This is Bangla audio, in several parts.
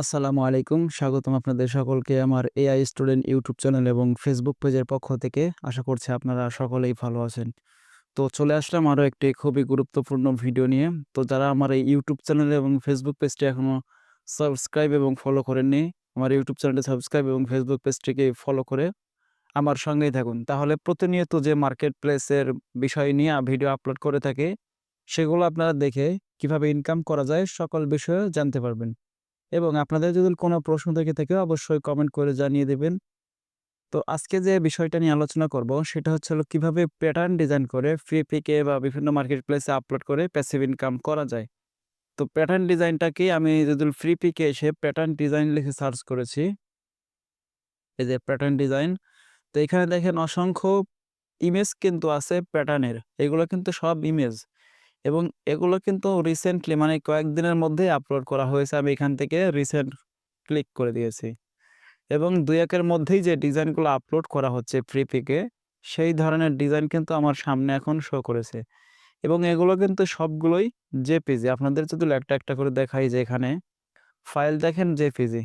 আসসালামু আলাইকুম। স্বাগতম আপনাদের সকলকে আমার এআই স্টুডেন্ট ইউটিউব চ্যানেল এবং ফেসবুক পেজের পক্ষ থেকে। আশা করছি আপনারা সকলেই ভালো আছেন। তো চলে আসলাম আরও একটি খুবই গুরুত্বপূর্ণ ভিডিও নিয়ে। তো যারা আমার এই ইউটিউব চ্যানেল এবং ফেসবুক পেজটি এখনও সাবস্ক্রাইব এবং ফলো করেননি, আমার ইউটিউব চ্যানেলটি সাবস্ক্রাইব এবং ফেসবুক পেজটিকে ফলো করে আমার সঙ্গেই থাকুন। তাহলে প্রতিনিয়ত যে মার্কেট প্লেসের বিষয় নিয়ে ভিডিও আপলোড করে থাকি, সেগুলো আপনারা দেখে কীভাবে ইনকাম করা যায় সকল বিষয়ে জানতে পারবেন। এবং আপনাদের যদি কোনো প্রশ্ন থেকে থাকে, অবশ্যই কমেন্ট করে জানিয়ে দেবেন। তো আজকে যে বিষয়টা নিয়ে আলোচনা করব, সেটা হচ্ছে হলো কীভাবে প্যাটার্ন ডিজাইন করে ফ্রি পিকে বা বিভিন্ন মার্কেট প্লেসে আপলোড করে প্যাসিভ ইনকাম করা যায়। তো প্যাটার্ন ডিজাইনটাকে আমি যদি ফ্রি পিকে এসে প্যাটার্ন ডিজাইন লিখে সার্চ করেছি। এই যে প্যাটার্ন ডিজাইন। তো এখানে দেখেন অসংখ্য ইমেজ কিন্তু আছে প্যাটার্নের। এগুলো কিন্তু সব ইমেজ। এবং এগুলো কিন্তু রিসেন্টলি মানে কয়েকদিনের মধ্যেই আপলোড করা হয়েছে। আমি এখান থেকে রিসেন্ট ক্লিক করে দিয়েছি। এবং ২-১ মধ্যেই যে ডিজাইনগুলো আপলোড করা হচ্ছে ফ্রি পিকে, সেই ধরনের ডিজাইন কিন্তু আমার সামনে এখন শো করেছে। এবং এগুলো কিন্তু সবগুলোই জেপিজি। আপনাদের যদি একটা, একটা করে দেখাই যে এখানে ফাইল দেখেন জেপিজি।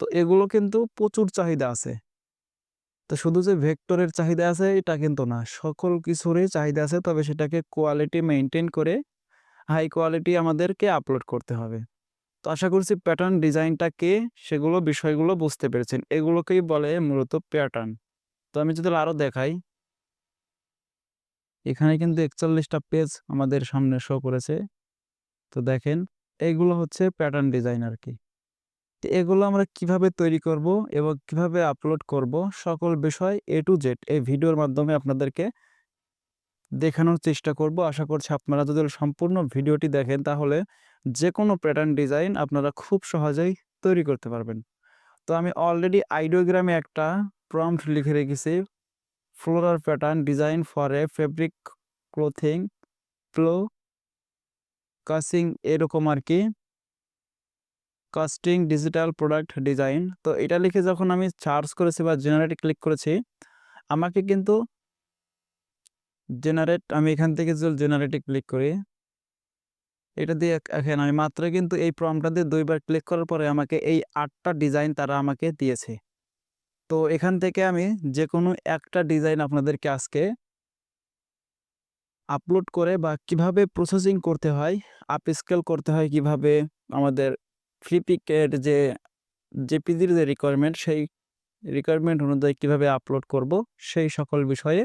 তো এগুলো কিন্তু প্রচুর চাহিদা আছে। তো শুধু যে ভেক্টরের চাহিদা আছে, এটা কিন্তু না। সকল কিছুরই চাহিদা আছে, তবে সেটাকে কোয়ালিটি মেনটেন করে হাই কোয়ালিটি আমাদেরকে আপলোড করতে হবে। তো আশা করছি প্যাটার্ন ডিজাইনটা কে সেগুলো বিষয়গুলো বুঝতে পেরেছেন। এগুলোকেই বলে মূলত প্যাটার্ন। তো আমি যদি আরও দেখাই এখানে কিন্তু একচল্লিশটা পেজ আমাদের সামনে শো করেছে। তো দেখেন এইগুলো হচ্ছে প্যাটার্ন ডিজাইন আরকি। এগুলো আমরা কীভাবে তৈরি করব এবং কীভাবে আপলোড করব সকল বিষয় এ টু জেড এই ভিডিওর মাধ্যমে আপনাদেরকে দেখানোর চেষ্টা করব। আশা করছি আপনারা যদি সম্পূর্ণ ভিডিওটি দেখেন তাহলে যে কোনো প্যাটার্ন ডিজাইন আপনারা খুব সহজেই তৈরি করতে পারবেন। তো আমি অলরেডি আইডিওগ্রামে একটা প্রম্পট লিখে রেখেছি। Floral pattern design for a fabric clothing flow কাসিং এরকম আরকি। Casting digital product design. তো এটা লিখে যখন আমি সার্চ করেছি বা জেনারেট ক্লিক করেছি, আমাকে কিন্তু জেনারেট আমি এখান থেকে জেনারেটে ক্লিক করি এটা দিয়ে দেখেন আমি মাত্র কিন্তু এই প্রম্পটটা দিয়ে দুইবার ক্লিক করার পরে আমাকে এই আটটা ডিজাইন তারা আমাকে দিয়েছে। তো এখান থেকে আমি যে কোনো একটা ডিজাইন আপনাদেরকে আজকে আপলোড করে বা কীভাবে প্রসেসিং করতে হয়, আপস্কেল করতে হয় কীভাবে, আমাদের ফ্রি পিকের যে জেপিজির যে রিকোয়ারমেন্ট সেই রিকোয়ারমেন্ট অনুযায়ী কীভাবে আপলোড করব, সেই সকল বিষয়ে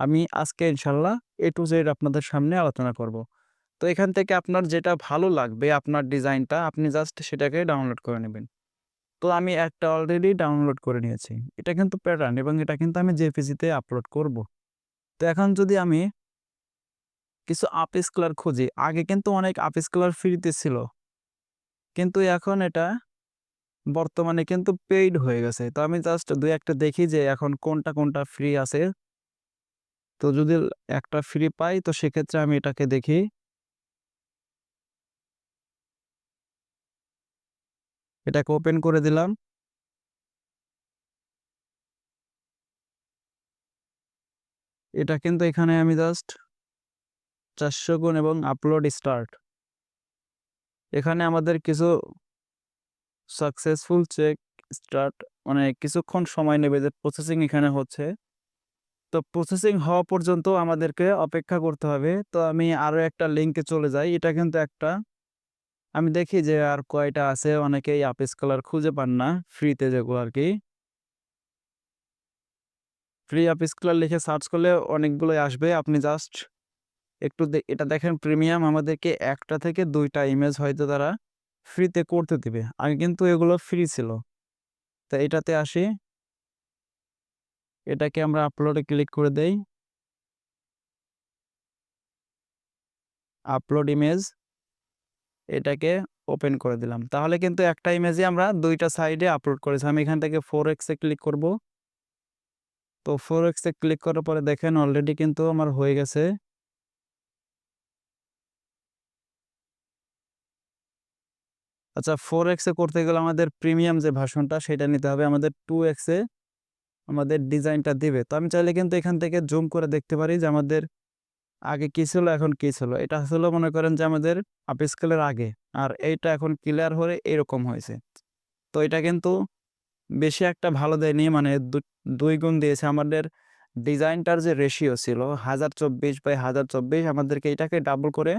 আমি আজকে ইনশাল্লাহ এ টু জেড আপনাদের সামনে আলোচনা করব। তো এখান থেকে আপনার যেটা ভালো লাগবে আপনার ডিজাইনটা আপনি জাস্ট সেটাকে ডাউনলোড করে নেবেন। তো আমি একটা অলরেডি ডাউনলোড করে নিয়েছি। এটা কিন্তু প্যাটার্ন এবং এটা কিন্তু আমি জেপিজিতে আপলোড করব। তো এখন যদি আমি কিছু আপস্কেলার খুঁজি, আগে কিন্তু অনেক আপস্কেলার ফ্রিতে ছিল। কিন্তু এখন এটা বর্তমানে কিন্তু পেইড হয়ে গেছে। তো আমি জাস্ট দুই একটা দেখি যে এখন কোনটা, কোনটা ফ্রি আছে। তো যদি একটা ফ্রি পাই তো সেক্ষেত্রে আমি এটাকে দেখি। এটাকে ওপেন করে দিলাম। এটা কিন্তু এখানে আমি জাস্ট ৪০০ গুণ এবং আপলোড স্টার্ট। এখানে আমাদের কিছু সাকসেসফুল চেক স্টার্ট মানে কিছুক্ষণ সময় নেবে যে প্রসেসিং এখানে হচ্ছে। তো প্রসেসিং হওয়া পর্যন্ত আমাদেরকে অপেক্ষা করতে হবে। তো আমি আরও একটা লিঙ্কে চলে যাই। এটা কিন্তু একটা, আমি দেখি যে আর কয়টা আছে, অনেকেই আপস্কেলার খুঁজে পান না ফ্রিতে যেগুলো আর কি ফ্রি আপস্কেলার লিখে সার্চ করলে অনেকগুলোই আসবে। আপনি জাস্ট একটু এটা দেখেন প্রিমিয়াম আমাদেরকে একটা থেকে দুইটা ইমেজ হয়তো তারা ফ্রিতে করতে দিবে। আগে কিন্তু এগুলো ফ্রি ছিল। তো এটাতে আসি। এটাকে আমরা আপলোডে ক্লিক করে দেই। Upload image. এটাকে ওপেন করে দিলাম। তাহলে কিন্তু একটা ইমেজে আমরা দুইটা সাইডে আপলোড করেছি। আমি এখান থেকে 4x এ ক্লিক করব। তো 4x এ ক্লিক করার পরে দেখেন অলরেডি কিন্তু আমার হয়ে গেছে। আচ্ছা 4x এ করতে গেলে আমাদের প্রিমিয়াম যে ভাষণটা, সেটা নিতে হবে। আমাদের 2x এ আমাদের ডিজাইনটা দিবে। তো আমি চাইলে কিন্তু এখান থেকে জুম করে দেখতে পারি যে আমাদের আগে কী ছিল, এখন কী ছিল এটা ছিল মনে করেন যে আমাদের আপ স্কেলের আগে আর এইটা এখন ক্লিয়ার হয়ে এরকম হয়েছে তো এটা কিন্তু বেশি একটা ভালো দেয়নি মানে দুই গুণ দিয়েছে আমাদের ডিজাইনটার যে রেশিও ছিল, হাজার চব্বিশ বাই হাজার চব্বিশ, আমাদেরকে এটাকে ডাবল করে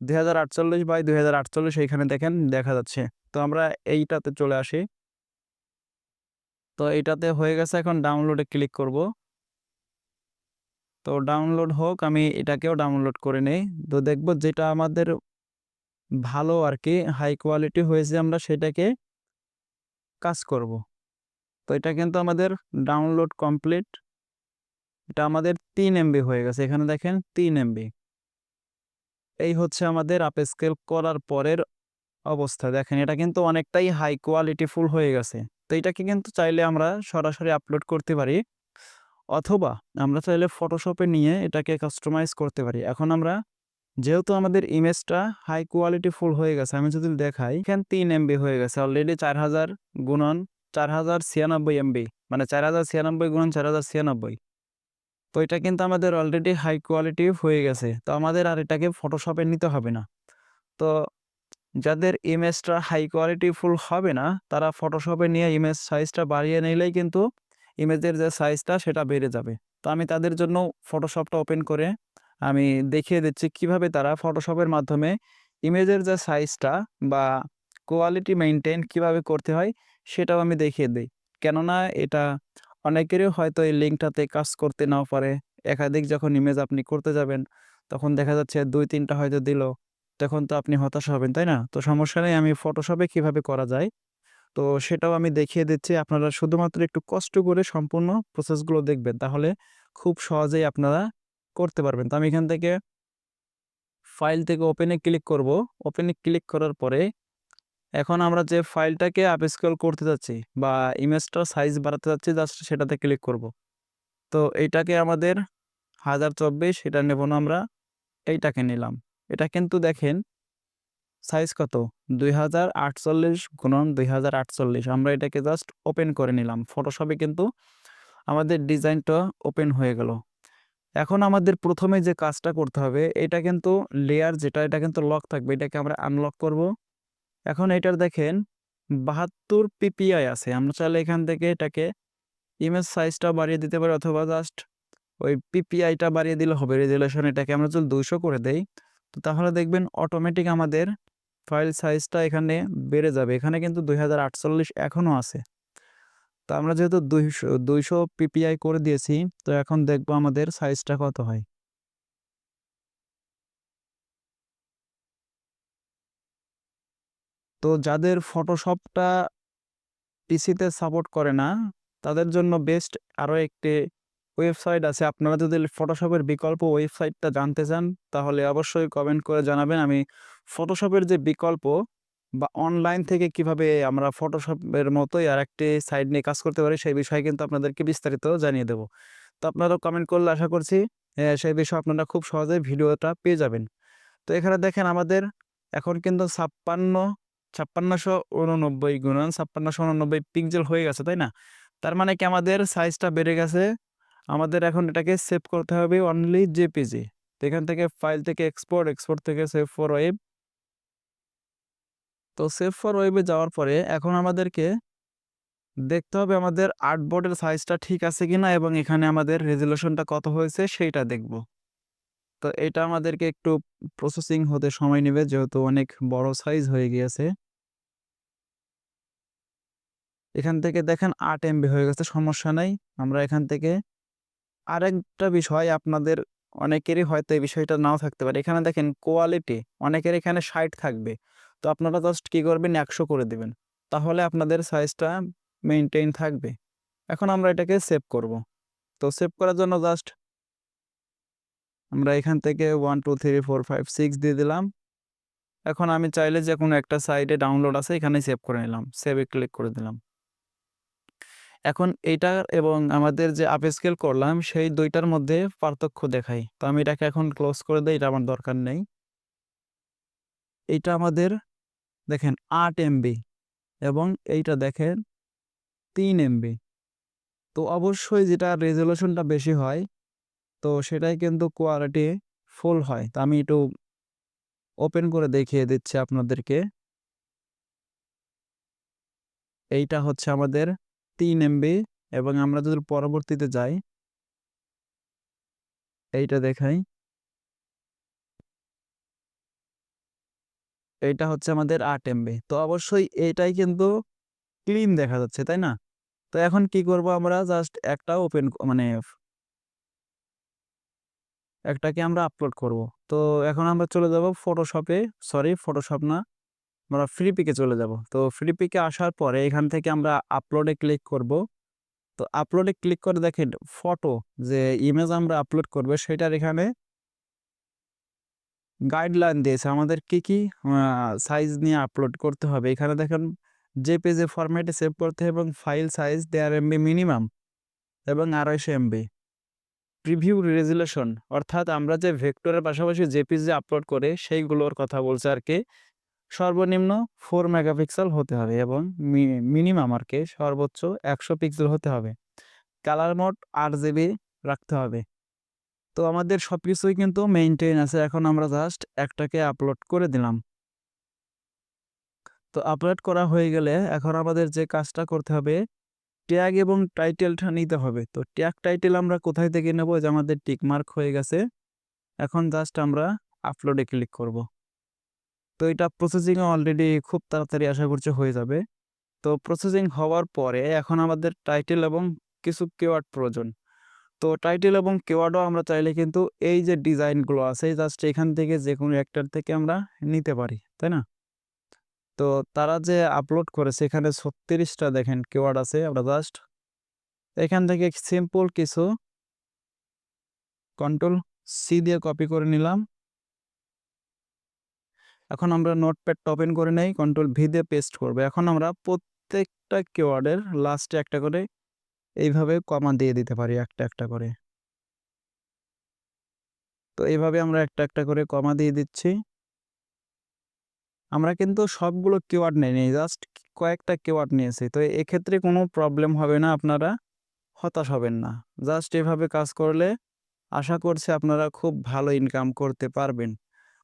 দুই হাজার আটচল্লিশ বাই দুই হাজার আটচল্লিশ দেখেন দেখা যাচ্ছে। তো আমরা এইটাতে চলে আসি। তো এইটাতে হয়ে গেছে এখন ডাউনলোডে ক্লিক করব। তো ডাউনলোড হোক, আমি এটাকেও ডাউনলোড করে নেই। তো দেখব যেটা আমাদের ভালো আর কি হাই কোয়ালিটি হয়েছে আমরা সেটাকে কাজ করব। তো এটা কিন্তু আমাদের ডাউনলোড কমপ্লিট এটা আমাদের তিন এমবি হয়ে গেছে। এখানে দেখেন তিন এমবি এই হচ্ছে আমাদের আপ স্কেল করার পরের অবস্থা। দেখেন, এটা কিন্তু অনেকটাই হাই কোয়ালিটি ফুল হয়ে গেছে। তো এটাকে কিন্তু চাইলে আমরা সরাসরি আপলোড করতে পারি। অথবা আমরা চাইলে ফটোশপে নিয়ে এটাকে কাস্টমাইজ করতে পারি। এখন আমরা যেহেতু আমাদের ইমেজটা হাই কোয়ালিটি ফুল হয়ে গেছে, আমি যদি দেখাই, এখানে তিন এমবি হয়ে গেছে। অলরেডি চার হাজার গুণন চার হাজার ছিয়ানব্বই এমবি মানে চার হাজার ছিয়ানব্বই গুণন চার হাজার ছিয়ানব্বই। তো এটা কিন্তু আমাদের অলরেডি হাই কোয়ালিটি হয়ে গেছে। তো আমাদের আর এটাকে ফটোশপে নিতে হবে না। তো যাদের ইমেজটা হাই কোয়ালিটি ফুল হবে না, তারা ফটোশপে নিয়ে ইমেজ সাইজটা বাড়িয়ে নিলেই কিন্তু ইমেজের যে সাইজটা সেটা বেড়ে যাবে। তো আমি তাদের জন্য ফটোশপটা ওপেন করে আমি দেখিয়ে দিচ্ছি কীভাবে তারা ফটোশপের মাধ্যমে ইমেজের যে সাইজটা বা কোয়ালিটি মেনটেন কীভাবে করতে হয়, সেটাও আমি দেখিয়ে দিই। কেননা এটা অনেকেরই হয়তো এই লিঙ্কটাতে কাজ করতে নাও পারে। একাধিক যখন ইমেজ আপনি করতে যাবেন, তখন দেখা যাচ্ছে দুই, তিনটা হয়তো দিল। তখন তো আপনি হতাশ হবেন, তাই না? তো সমস্যা নেই, আমি ফটোশপে কীভাবে করা যায়? তো সেটাও আমি দেখিয়ে দিচ্ছি, আপনারা শুধুমাত্র একটু কষ্ট করে সম্পূর্ণ প্রসেসগুলো দেখবেন, তাহলে খুব সহজেই আপনারা করতে পারবেন। তো আমি এখান থেকে ফাইল থেকে ওপেনে ক্লিক করব। ওপেনে ক্লিক করার পরে এখন আমরা যে ফাইলটাকে আপস্কেল করতে যাচ্ছি বা ইমেজটার সাইজ বাড়াতে যাচ্ছি জাস্ট সেটাতে ক্লিক করব। তো এইটাকে আমাদের হাজার চব্বিশ, এটা নেব না আমরা, এইটাকে নিলাম। এটা কিন্তু দেখেন সাইজ কত? দুই হাজার আটচল্লিশ গুণন দুই হাজার আটচল্লিশ। আমরা এটাকে জাস্ট ওপেন করে নিলাম। ফটোশপে কিন্তু আমাদের ডিজাইনটা ওপেন হয়ে গেল। এখন আমাদের প্রথমে যে কাজটা করতে হবে, এটা কিন্তু লেয়ার যেটা, এটা কিন্তু লক থাকবে। এটাকে আমরা আনলক করব। এখন এটার দেখেন, বাহাত্তর পিপিআই আছে। আমরা চাইলে এখান থেকে এটাকে ইমেজ সাইজটা বাড়িয়ে দিতে পারি অথবা জাস্ট ওই পিপিআইটা বাড়িয়ে দিলে হবে। রেজুলেশন এটাকে আমরা যদি দুইশো করে দেই, তো তাহলে দেখবেন অটোমেটিক আমাদের ফাইল সাইজটা এখানে বেড়ে যাবে। এখানে কিন্তু দুই হাজার আটচল্লিশ এখনও আছে। তো আমরা যেহেতু দুইশো দুইশো পিপিআই করে দিয়েছি, তো এখন দেখব আমাদের সাইজটা কত হয়। তো যাদের ফটোশপটা পিসিতে সাপোর্ট করে না, তাদের জন্য বেস্ট আরও একটি ওয়েবসাইট আছে। আপনারা যদি ফটোশপের বিকল্প ওয়েবসাইটটা জানতে চান, তাহলে অবশ্যই কমেন্ট করে জানাবেন। আমি ফটোশপের যে বিকল্প বা অনলাইন থেকে কীভাবে আমরা ফটোশপের মতোই আর একটি সাইট নিয়ে কাজ করতে পারি, সেই বিষয়ে কিন্তু আপনাদেরকে বিস্তারিত জানিয়ে দেব। তো আপনারা কমেন্ট করলে আশা করছি সেই বিষয়ে আপনারা খুব সহজে ভিডিওটা পেয়ে যাবেন। তো এখানে দেখেন আমাদের এখন কিন্তু ছাপ্পান্ন ছাপ্পান্নশো উননব্বই গুণন ছাপ্পান্নশো উননব্বই পিক্সেল হয়ে গেছে, তাই না? তার মানে কি আমাদের সাইজটা বেড়ে গেছে? আমাদের এখন এটাকে সেভ করতে হবে অনলি জেপিজি তো এখান থেকে ফাইল থেকে এক্সপোর্ট এক্সপোর্ট থেকে সেভ ফর ওয়েব তো সেভ ফর ওয়েবে যাওয়ার পরে এখন আমাদেরকে দেখতে হবে আমাদের আর্টবোর্ডের সাইজটা ঠিক আছে কিনা এবং এখানে আমাদের রেজুলেশনটা কত হয়েছে, সেইটা দেখব। তো এটা আমাদেরকে একটু প্রসেসিং হতে সময় নেবে, যেহেতু অনেক বড় সাইজ হয়ে গিয়েছে। এখান থেকে দেখেন আট এমবি হয়ে গেছে, সমস্যা নাই। আমরা এখান থেকে আরেকটা বিষয় আপনাদের অনেকেরই হয়তো এই বিষয়টা নাও থাকতে পারে। এখানে দেখেন কোয়ালিটি অনেকের এখানে ষাট থাকবে। তো আপনারা জাস্ট কী করবেন, একশো করে দিবেন। তাহলে আপনাদের সাইজটা মেনটেন থাকবে। এখন আমরা এটাকে সেভ করব। তো সেভ করার জন্য জাস্ট আমরা এখান থেকে one two three four five six দিয়ে দিলাম। এখন আমি চাইলে যে কোনো একটা সাইডে ডাউনলোড আছে এখানে সেভ করে নিলাম। সেভে ক্লিক করে দিলাম। এখন এইটা এবং আমাদের যে আপ স্কেল করলাম, সেই দুইটার মধ্যে পার্থক্য দেখাই। তো আমি এটাকে এখন ক্লোজ করে দিই, এটা আমার দরকার নেই। এইটা আমাদের দেখেন আট এমবি এবং এইটা দেখেন তিন এমবি তো অবশ্যই যেটা রেজলিউশনটা বেশি হয় তো সেটাই কিন্তু কোয়ালিটি ফুল হয়। তা আমি একটু ওপেন করে দেখিয়ে দিচ্ছি আপনাদেরকে। এইটা হচ্ছে আমাদের তিন এমবি এবং আমরা যদি পরবর্তীতে যাই, এইটা দেখাই। এইটা হচ্ছে আমাদের আট এমবি তো অবশ্যই এইটাই কিন্তু ক্লিন দেখা যাচ্ছে, তাই না? তো এখন কি করব আমরা? জাস্ট একটা ওপেন মানে একটাকে আমরা আপলোড করব। তো এখন আমরা চলে যাব ফটোশপে সরি ফটোশপ না। আমরা ফ্রি পিকে চলে যাব। তো ফ্রি পিকে আসার পরে এখান থেকে আমরা আপলোডে ক্লিক করব। তো আপলোডে ক্লিক করে দেখেন ফটো যে ইমেজ আমরা আপলোড করব, সেটার এখানে গাইডলাইন দিয়েছে। আমাদের কি কি সাইজ নিয়ে আপলোড করতে হবে। এখানে দেখেন যে পেজে ফরম্যাটে সেভ করতে হবে এবং ফাইল সাইজ দেড় এমবি মিনিমাম এবং আড়াইশো এমবি প্রিভিউ রেজুলেশন অর্থাৎ আমরা যে ভেক্টরের পাশাপাশি জেপিজি আপলোড করে সেইগুলোর কথা বলছে আর কি, সর্বনিম্ন ফোর মেগাপিক্সেল হতে হবে এবং মিনিমাম আর কি সর্বোচ্চ একশো পিক্সেল হতে হবে। কালার মোড আট জিবি রাখতে হবে। তো আমাদের সব কিছুই কিন্তু মেনটেন আছে, এখন আমরা জাস্ট একটাকে আপলোড করে দিলাম। তো আপলোড করা হয়ে গেলে এখন আমাদের যে কাজটা করতে হবে ট্যাগ এবং টাইটেলটা নিতে হবে। তো ট্যাগ টাইটেল আমরা কোথায় থেকে নেব? যে আমাদের টিকমার্ক হয়ে গেছে। এখন জাস্ট আমরা আপলোডে ক্লিক করব। তো এটা প্রসেসিংয়ে অলরেডি খুব তাড়াতাড়ি আশা করছি হয়ে যাবে। তো প্রসেসিং হওয়ার পরে এখন আমাদের টাইটেল এবং কিছু কেওয়ার্ড প্রয়োজন। তো টাইটেল এবং কেওয়ার্ডও আমরা চাইলে কিন্তু এই যে ডিজাইনগুলো আছে জাস্ট এখান থেকে যে কোনো একটার থেকে আমরা নিতে পারি, তাই না? তো তারা যে আপলোড করেছে এখানে ছত্রিশটা দেখেন কেওয়ার্ড আছে আমরা জাস্ট এখান থেকে সিম্পল কিছু কন্ট্রোল সি দিয়ে কপি করে নিলাম। এখন আমরা নোটপ্যাডটা ওপেন করে নেই কন্ট্রোল ভি দিয়ে পেস্ট করব। এখন আমরা প্রত্যেকটা কেওয়ার্ডের লাস্টে একটা করে এইভাবে কমা দিয়ে দিতে পারি, একটা একটা করে। তো এইভাবে আমরা একটা একটা করে কমা দিয়ে দিচ্ছি। আমরা কিন্তু সবগুলো কেওয়ার্ড নেই জাস্ট কয়েকটা কেওয়ার্ড নিয়েছি। তো এক্ষেত্রে কোনো প্রবলেম হবে না, আপনারা হতাশ হবেন না। জাস্ট এভাবে কাজ করলে আশা করছি আপনারা খুব ভালো ইনকাম করতে পারবেন।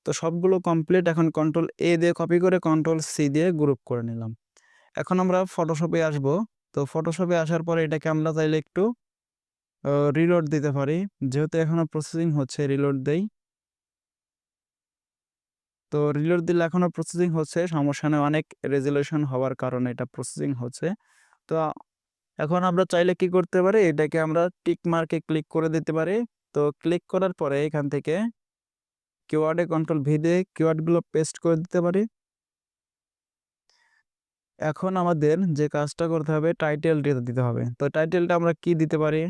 তো সবগুলো কমপ্লিট এখন কন্ট্রোল এ দিয়ে কপি করে কন্ট্রোল সি দিয়ে গ্রুপ করে নিলাম। এখন আমরা ফটোশপে আসব। তো ফটোশপে আসার পরে এটাকে আমরা চাইলে একটু রিলোড দিতে পারি। যেহেতু এখনও প্রসেসিং হচ্ছে রিলোড দেই। তো রিলোড দিলে এখনও প্রসেসিং হচ্ছে, সমস্যা নেই। অনেক রেজুলেশন হওয়ার কারণে এটা প্রসেসিং হচ্ছে। তো এখন আমরা চাইলে কি করতে পারি? এটাকে আমরা টিক মার্কে ক্লিক করে দিতে পারি। তো ক্লিক করার পরে এখান থেকে কিওয়ার্ডে কন্ট্রোল ভি দিয়ে কিওয়ার্ডগুলো পেস্ট করে দিতে পারি। এখন আমাদের যে কাজটা করতে হবে টাইটেল দিতে হবে। তো টাইটেলটা আমরা কি দিতে পারি?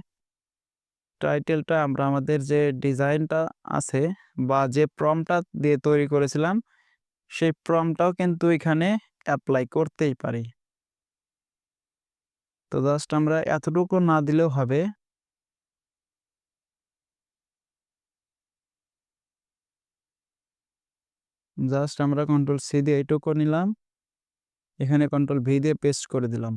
টাইটেলটা আমরা আমাদের যে ডিজাইনটা আছে বা যে প্রমটা দিয়ে তৈরি করেছিলাম, সেই প্রমটাও কিন্তু এখানে অ্যাপ্লাই করতেই পারি। তো জাস্ট আমরা এতটুকু না দিলেও হবে। জাস্ট আমরা কন্ট্রোল সি দিয়ে এইটুকু নিলাম। এখানে কন্ট্রোল ভি দিয়ে পেস্ট করে দিলাম।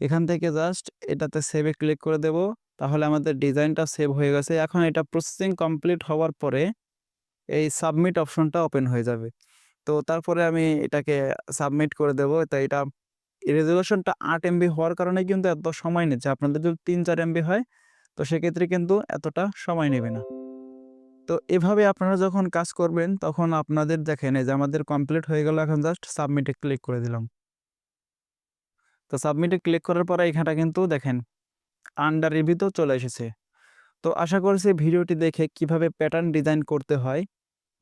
এখান থেকে জাস্ট এটাতে সেভে ক্লিক করে দেব। তাহলে আমাদের ডিজাইনটা সেভ হয়ে গেছে। এখন এটা প্রসেসিং কমপ্লিট হওয়ার পরে এই সাবমিট অপশনটা ওপেন হয়ে যাবে। তো তারপরে আমি এটাকে সাবমিট করে দেব। তো এটা রেজলিউশনটা আট এমবি হওয়ার কারণে কিন্তু এত সময় নিচ্ছে আপনাদের যদি তিন চার এমবি হয়, তো সেক্ষেত্রে কিন্তু এতটা সময় নেবে না। তো এভাবে আপনারা যখন কাজ করবেন, তখন আপনাদের দেখেন যে আমাদের কমপ্লিট হয়ে গেল এখন জাস্ট সাবমিটে ক্লিক করে দিলাম। তো সাবমিটে ক্লিক করার পরে এখানটা কিন্তু দেখেন আন্ডার রিভিউতেও চলে এসেছে। তো আশা করছি ভিডিওটি দেখে কীভাবে প্যাটার্ন ডিজাইন করতে হয়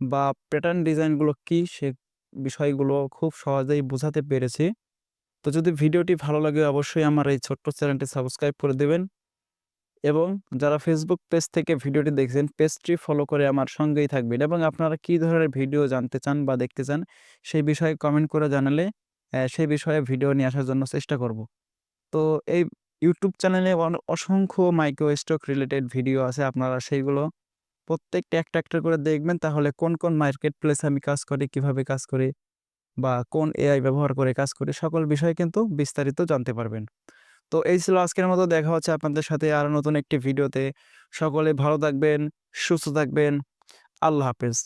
বা প্যাটার্ন ডিজাইনগুলো কি সে বিষয়গুলো খুব সহজেই বোঝাতে পেরেছি। তো যদি ভিডিওটি ভালো লাগে অবশ্যই আমার এই ছোট্ট চ্যানেলটি সাবস্ক্রাইব করে দেবেন এবং যারা ফেসবুক পেজ থেকে ভিডিওটি দেখছেন পেজটি ফলো করে আমার সঙ্গেই থাকবেন এবং আপনারা কী ধরনের ভিডিও জানতে চান বা দেখতে চান, সেই বিষয়ে কমেন্ট করে জানালে সেই বিষয়ে ভিডিও নিয়ে আসার জন্য চেষ্টা করব। তো এই ইউটিউব চ্যানেলে অসংখ্য মাইক্রো স্টক রিলেটেড ভিডিও আছে, আপনারা সেইগুলো প্রত্যেকটা একটা একটা করে দেখবেন, তাহলে কোন কোন মার্কেট প্লেসে আমি কাজ করি, কীভাবে কাজ করি বা কোন এআই ব্যবহার করে কাজ করি, সকল বিষয়ে কিন্তু বিস্তারিত জানতে পারবেন। তো এই ছিল আজকের মতো, দেখা হচ্ছে আপনাদের সাথে আরও নতুন একটি ভিডিওতে সকলে ভালো থাকবেন, সুস্থ থাকবেন, আল্লাহ হাফেজ।